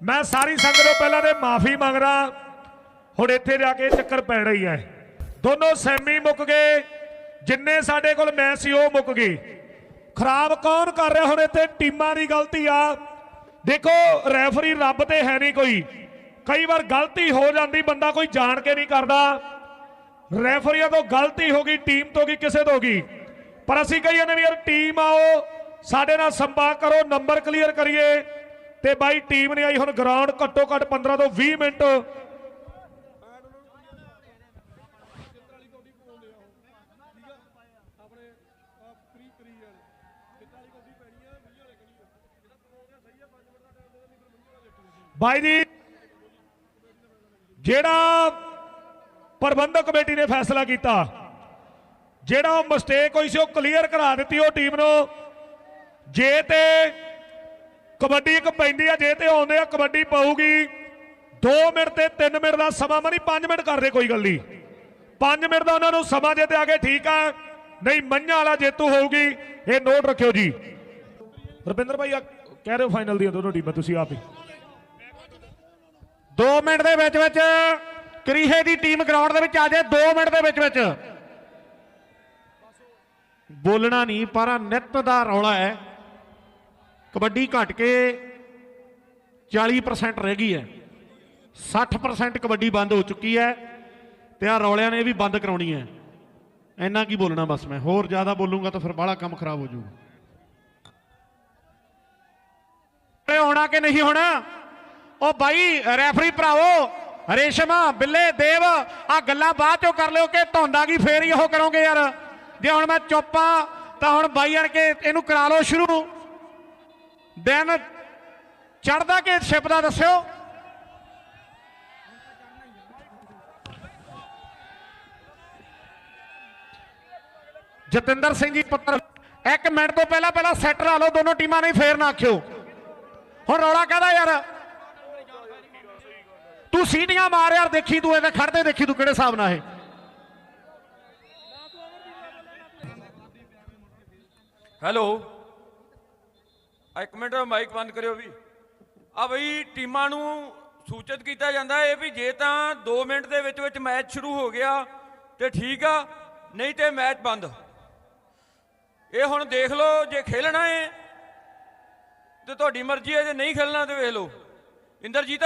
ਮੈਂ ਸਾਰੀ ਸੰਗਤ ਤੋਂ ਪਹਿਲਾਂ ਤੇ ਮਾਫੀ ਮੰਗਦਾ, ਹੁਣ ਇੱਥੇ ਜਾ ਕੇ ਚੱਕਰ ਪੈ ਰਹੀ ਹੈ। ਦੋਨੋਂ ਸੈਮੀ ਮੁੱਕ ਗਏ, ਜਿੰਨੇ ਸਾਡੇ ਕੋਲ ਮੈਚ ਸੀ ਉਹ ਮੁੱਕ ਗਏ। ਖਰਾਬ ਕੌਣ ਕਰ ਰਿਹਾ ਹੁਣ ਇੱਥੇ? ਟੀਮਾਂ ਦੀ ਗਲਤੀ ਆ। ਦੇਖੋ, ਰੈਫਰੀ ਰੱਬ ਤੇ ਹੈ ਨਹੀਂ ਕੋਈ। ਕਈ ਵਾਰ ਗਲਤੀ ਹੋ ਜਾਂਦੀ, ਬੰਦਾ ਕੋਈ ਜਾਣ ਕੇ ਨਹੀਂ ਕਰਦਾ। ਰੈਫਰੀਆਂ ਤੋਂ ਗਲਤੀ ਹੋ ਗਈ, ਟੀਮ ਤੋਂ ਗਈ, ਕਿਸੇ ਤੋਂ ਗਈ। ਪਰ ਅਸੀਂ ਕਹੀਏ ਨੇ ਵੀ ਯਾਰ, ਟੀਮ ਆਓ, ਸਾਡੇ ਨਾਲ ਸੰਪਰਕ ਕਰੋ, ਨੰਬਰ ਕਲੀਅਰ ਕਰੀਏ। ਤੇ ਬਾਈ ਟੀਮ ਨੇ ਆਈ ਹੁਣ ਗਰਾਊਂਡ ਘੱਟੋ ਘੱਟ 15 ਤੋਂ 20 ਮਿੰਟ। ਬਾਈ ਜੀ, ਜਿਹੜਾ ਪ੍ਰਬੰਧਕ ਕਮੇਟੀ ਨੇ ਫੈਸਲਾ ਕੀਤਾ, ਜਿਹੜਾ ਉਹ ਮਿਸਟੇਕ ਹੋਈ ਸੀ, ਉਹ ਕਲੀਅਰ ਕਰਾ ਦਿੱਤੀ ਉਹ ਟੀਮ ਨੂੰ। ਜੇ ਤੇ ਕਬੱਡੀ ਇੱਕ ਪੈਂਦੀ ਆ, ਜੇ ਤੇ ਆਉਂਦੇ ਆ, ਕਬੱਡੀ ਪਾਊਗੀ। 2 ਮਿੰਟ ਤੇ 3 ਮਿੰਟ ਦਾ ਸਮਾਂ ਮਨੀ 5 ਮਿੰਟ ਕਰਦੇ ਕੋਈ ਗੱਲ ਨਹੀਂ। 5 ਮਿੰਟ ਦਾ ਉਹਨਾਂ ਨੂੰ ਸਮਾਂ ਜੇ ਤੇ ਆ ਕੇ ਠੀਕ ਆ, ਨਹੀਂ ਮੰਝਾਂ ਵਾਲਾ ਜੇਤੂ ਹੋਊਗੀ, ਇਹ ਨੋਟ ਰੱਖਿਓ ਜੀ। ਰਵਿੰਦਰ ਭਾਈ ਕਹਿ ਰਹੇ ਹੋ ਫਾਈਨਲ ਦੀਆਂ ਦੋਨੋਂ ਟੀਮਾਂ ਤੁਸੀਂ ਆਪ ਹੀ। 2 ਮਿੰਟ ਦੇ ਵਿੱਚ ਵਿੱਚ ਕਰੀਹੇ ਦੀ ਟੀਮ ਗਰਾਊਂਡ ਦੇ ਵਿੱਚ ਆ ਜਾਏ 2 ਮਿੰਟ ਦੇ ਵਿੱਚ ਵਿੱਚ। ਬੋਲਣਾ ਨਹੀਂ, ਪਰ ਨਿੱਤ ਦਾ ਰੌਲਾ ਹੈ। ਕਬੱਡੀ ਘਟ ਕੇ 40% ਰਹਿ ਗਈ ਹੈ। 60% ਕਬੱਡੀ ਬੰਦ ਹੋ ਚੁੱਕੀ ਹੈ ਤੇ ਆ ਰੌਲਿਆਂ ਨੇ ਇਹ ਵੀ ਬੰਦ ਕਰਾਉਣੀ ਹੈ। ਇੰਨਾ ਕੀ ਬੋਲਣਾ ਬਸ ਮੈਂ, ਹੋਰ ਜ਼ਿਆਦਾ ਬੋਲੂੰਗਾ ਤਾਂ ਫਿਰ ਬਾਹਲਾ ਕੰਮ ਖਰਾਬ ਹੋ ਜਾਊਗਾ। ਇਹ ਹੋਣਾ ਕਿ ਨਹੀਂ ਹੋਣਾ? ਉਹ ਬਾਈ, ਰੈਫਰੀ ਭਰਾਵੋ, ਰੇਸ਼ਮਾ, ਬਿੱਲੇ, ਦੇਵ ਆ ਗੱਲਾਂ ਬਾਅਦ ਚੋਂ ਕਰ ਲਿਓ ਕਿ ਧੌਂਦਾ ਕੀ, ਫੇਰ ਹੀ ਉਹ ਕਰੋਗੇ ਯਾਰ। ਜੇ ਹੁਣ ਮੈਂ ਚੁੱਪਾਂ ਤਾਂ ਹੁਣ ਬਾਈ ਆਣ ਕੇ ਇਹਨੂੰ ਕਰਾ ਲਓ ਸ਼ੁਰੂ। ਦਿਨ ਚੜਦਾ ਕਿ ਸ਼ਿਪ ਦਾ ਦੱਸਿਓ? ਜਤਿੰਦਰ ਸਿੰਘ ਜੀ ਪੁੱਤਰ, ਇੱਕ ਮਿੰਟ ਤੋਂ ਪਹਿਲਾਂ ਪਹਿਲਾਂ ਸੈੱਟ ਲਾ ਲਓ, ਦੋਨੋਂ ਟੀਮਾਂ ਨੇ ਫੇਰ ਨਾ ਆਖਿਓ। ਹੁਣ ਰੌਲਾ ਕਹਦਾ ਯਾਰ? ਤੂੰ ਸੀਟੀਆਂ ਮਾਰ ਯਾਰ, ਦੇਖੀ ਤੂੰ ਇਹਦੇ ਖੜਦੇ ਦੇਖੀ ਤੂੰ ਕਿਹੜੇ ਹਿਸਾਬ ਨਾਲ ਇਹ। ਹੈਲੋ ਆ ਇੱਕ ਮਿੰਟ ਮਾਈਕ ਬੰਦ ਕਰਿਓ ਵੀ। ਆ ਬਈ ਟੀਮਾਂ ਨੂੰ ਸੂਚਿਤ ਕੀਤਾ ਜਾਂਦਾ ਹੈ ਵੀ ਜੇ ਤਾਂ 2 ਮਿੰਟ ਦੇ ਵਿੱਚ ਵਿੱਚ ਮੈਚ ਸ਼ੁਰੂ ਹੋ ਗਿਆ ਤੇ ਠੀਕ ਆ, ਨਹੀਂ ਤੇ ਮੈਚ ਬੰਦ। ਇਹ ਹੁਣ ਦੇਖ ਲਓ ਜੇ ਖੇਲਣਾ ਹੈ ਤੇ ਤੁਹਾਡੀ ਮਰਜ਼ੀ ਹੈ ਜੇ ਨਹੀਂ ਖੇਲਣਾ ਤੇ ਵੇਖ ਲਓ। ਇੰਦਰਜੀਤ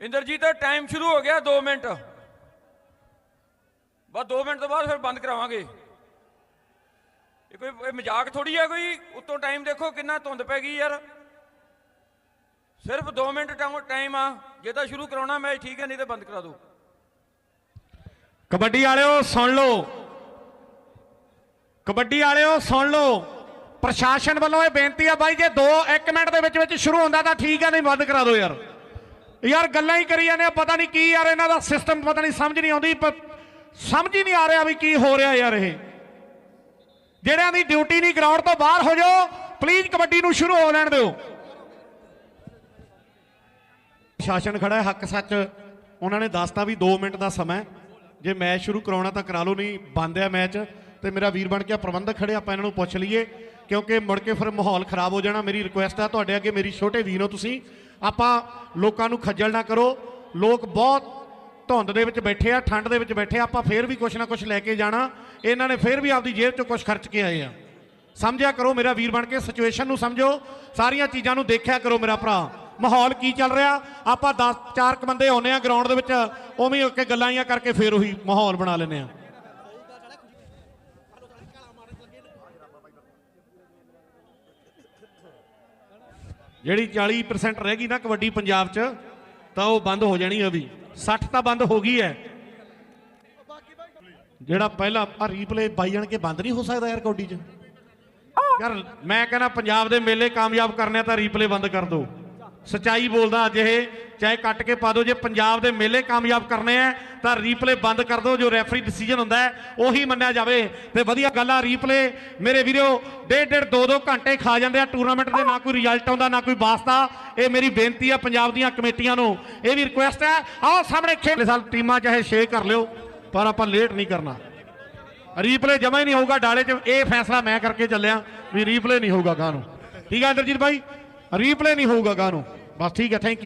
ਇੰਦਰਜੀਤ ਟਾਈਮ ਸ਼ੁਰੂ ਹੋ ਗਿਆ 2 ਮਿੰਟ। ਬਸ 2 ਮਿੰਟ ਤੋਂ ਬਾਅਦ ਫਿਰ ਬੰਦ ਕਰਾਵਾਂਗੇ। ਇਹ ਕੋਈ, ਇਹ ਮਜ਼ਾਕ ਥੋੜੀ ਹੈ ਕੋਈ? ਉੱਤੋਂ ਟਾਈਮ ਦੇਖੋ ਕਿੰਨਾ ਧੁੰਦ ਪੈ ਗਈ ਯਾਰ। ਸਿਰਫ 2 ਮਿੰਟ ਟਾਈਮ ਆ। ਜੇ ਤਾਂ ਸ਼ੁਰੂ ਕਰਾਉਣਾ ਮੈਚ ਠੀਕ ਹੈ, ਨਹੀਂ ਤਾਂ ਬੰਦ ਕਰਾ ਦਿਓ ਕਬੱਡੀ ਵਾਲਿਓ, ਸੁਣ ਲਓ। ਕਬੱਡੀ ਵਾਲਿਓ, ਸੁਣ ਲਓ। ਪ੍ਰਸ਼ਾਸਨ ਵੱਲੋਂ ਇਹ ਬੇਨਤੀ ਆ ਬਾਈ, ਜੇ 2 1 ਮਿੰਟ ਦੇ ਵਿੱਚ ਵਿੱਚ ਸ਼ੁਰੂ ਹੁੰਦਾ ਤਾਂ ਠੀਕ ਹੈ, ਨਹੀਂ ਬੰਦ ਕਰਾ ਦਿਓ ਯਾਰ। ਯਾਰ, ਗੱਲਾਂ ਹੀ ਕਰੀ ਜਾਂਦੇ ਆ, ਪਤਾ ਨਹੀਂ ਕੀ ਯਾਰ ਇਹਨਾਂ ਦਾ ਸਿਸਟਮ ਪਤਾ ਨਹੀਂ ਸਮਝ ਨਹੀਂ ਆਉਂਦੀ, ਪ- ਸਮਝ ਹੀ ਨਹੀਂ ਆ ਰਿਹਾ ਵੀ ਕੀ ਹੋ ਰਿਹਾ ਯਾਰ ਇਹ। ਜਿਹੜਿਆਂ ਦੀ ਡਿਊਟੀ ਨਹੀਂ ਗਰਾਊਂਡ ਤੋਂ ਬਾਹਰ ਹੋ ਜਾਓ ਪਲੀਜ਼ ਕਬੱਡੀ ਨੂੰ ਸ਼ੁਰੂ ਹੋ ਲੈਣ ਦਿਓ। ਸ਼ਾਸਨ ਖੜਾ ਹੱਕ ਸੱਚ। ਉਹਨਾਂ ਨੇ ਦੱਸਤਾ ਵੀ 2 ਮਿੰਟ ਦਾ ਸਮਾਂ ਜੇ ਮੈਚ ਸ਼ੁਰੂ ਕਰਾਉਣਾ ਤਾਂ ਕਰਾ ਲਓ, ਨਹੀਂ ਬੰਦ ਹੈ ਮੈਚ। ਤੇ ਮੇਰਾ ਵੀਰ ਬਣ ਕੇ ਪ੍ਰਬੰਧਕ ਖੜੇ ਆਪਾਂ ਇਹਨਾਂ ਨੂੰ ਪੁੱਛ ਲਈਏ। ਕਿਉਂਕਿ ਮੁੜ ਕੇ ਫਿਰ ਮਾਹੌਲ ਖਰਾਬ ਹੋ ਜਾਣਾ। ਮੇਰੀ ਰਿਕੁਐਸਟ ਆ, ਤੁਹਾਡੇ ਅੱਗੇ ਮੇਰੀ ਛੋਟੇ ਵੀਰ ਹੋ ਤੁਸੀਂ। ਆਪਾਂ ਲੋਕਾਂ ਨੂੰ ਖੱਜਲ ਨਾ ਕਰੋ। ਲੋਕ ਬਹੁਤ ਧੁੰਦ ਦੇ ਵਿੱਚ ਬੈਠੇ ਆ, ਠੰਡ ਦੇ ਵਿੱਚ ਬੈਠੇ ਆ, ਆਪਾਂ ਫੇਰ ਵੀ ਕੁਛ ਨਾ ਕੁਛ ਲੈ ਕੇ ਜਾਣਾ। ਇਹਨਾਂ ਨੇ ਫੇਰ ਵੀ ਆਪਦੀ ਜੇਬ ਚੋਂ ਕੁਛ ਖਰਚ ਕੇ ਆਏ ਆ। ਸਮਝਿਆ ਕਰੋ ਮੇਰਾ ਵੀਰ ਬਣ ਕੇ ਸਿਚੁਏਸ਼ਨ ਨੂੰ ਸਮਝੋ। ਸਾਰੀਆਂ ਚੀਜ਼ਾਂ ਨੂੰ ਦੇਖਿਆ ਕਰੋ ਮੇਰਾ ਭਰਾ। ਮਾਹੌਲ ਕੀ ਚੱਲ ਰਿਹਾ? ਆਪਾਂ 10 ਚਾਰ ਕੁ ਬੰਦੇ ਆਉਨੇ ਆ ਗਰਾਊਂਡ ਦੇ ਵਿੱਚ, ਉਵੇਂ ਹੀ ਗੱਲਾਂ ਹੀ ਕਰਕੇ ਫੇਰ ਉਹੀ ਮਾਹੌਲ ਬਣਾ ਲੈਨੇ ਆ। ਜਿਹੜੀ 40% ਰਹਿ ਗਈ ਨਾ ਕਬੱਡੀ ਪੰਜਾਬ 'ਚ, ਤਾਂ ਉਹ ਬੰਦ ਹੋ ਜਾਣੀ ਆ ਵੀ। 60 ਤਾਂ ਬੰਦ ਹੋ ਗਈ ਹੈ। ਜਿਹੜਾ ਪਹਿਲਾ ਆ ਰੀਪਲੇ ਬਾਈ ਜਾਣ ਕੇ ਬੰਦ ਨਹੀਂ ਹੋ ਸਕਦਾ ਯਾਰ ਕਬੱਡੀ 'ਚ। ਯਾਰ ਮੈਂ ਕਹਿੰਦਾ ਪੰਜਾਬ ਦੇ ਮੇਲੇ ਕਾਮਯਾਬ ਕਰਨੇ ਆ ਤਾਂ ਰੀਪਲੇ ਬੰਦ ਕਰ ਦਿਓ। ਸਚਾਈ ਬੋਲਦਾ ਅੱਜ ਇਹ, ਚਾਹੇ ਕੱਟ ਕੇ ਪਾ ਦਿਓ, ਜੇ ਪੰਜਾਬ ਦੇ ਮੇਲੇ ਕਾਮਯਾਬ ਕਰਨੇ ਆ, ਤਾਂ ਰੀਪਲੇ ਬੰਦ ਕਰ ਦਿਓ, ਜੋ ਰੈਫਰੀ ਡਿਸੀਜਨ ਹੁੰਦਾ ਉਹੀ ਮੰਨਿਆ ਜਾਵੇ। ਤੇ ਵਧੀਆ ਗੱਲ ਆ ਰੀਪਲੇ ਮੇਰੇ ਵੀਰੋ ਡੇਢ ਡੇਢ ਦੋ ਦੋ ਘੰਟੇ ਖਾ ਜਾਂਦੇ ਆ ਟੂਰਨਾਮੈਂਟ ਦੇ, ਨਾ ਕੋਈ ਰਿਜ਼ਲਟ ਆਉਂਦਾ, ਨਾ ਕੋਈ ਵਾਸਤਾ। ਇਹ ਮੇਰੀ ਬੇਨਤੀ ਆ ਪੰਜਾਬ ਦੀਆਂ ਕਮੇਟੀਆਂ ਨੂੰ। ਇਹ ਵੀ ਰਿਕੁਐਸਟ ਹੈ। ਆਓ ਸਾਹਮਣੇ ਖੇਡ ਸਾਲ ਟੀਮਾਂ ਚਾਹੇ 6 ਕਰ ਲਿਓ, ਪਰ ਆਪਾਂ ਲੇਟ ਨਹੀਂ ਕਰਨਾ। ਰੀਪਲੇ ਜਮਾ ਹੀ ਨਹੀਂ ਹੋਊਗਾ, ਡਾਲੇ 'ਚ। ਇਹ ਫੈਸਲਾ ਮੈਂ ਕਰਕੇ ਚੱਲਿਆ ਵੀ ਰੀਪਲੇ ਨਹੀਂ ਹੋਊਗਾ ਗਾਂ ਨੂੰ। ਠੀਕ ਹੈ ਅੰਦਰਜੀਤ ਭਾਈ? ਰੀਪਲੇ ਨਹੀਂ ਹੋਊਗਾ ਗਾਂ ਨੂੰ ਬਸ ਠੀਕ ਹੈ ਥੈਂਕ ਯੂ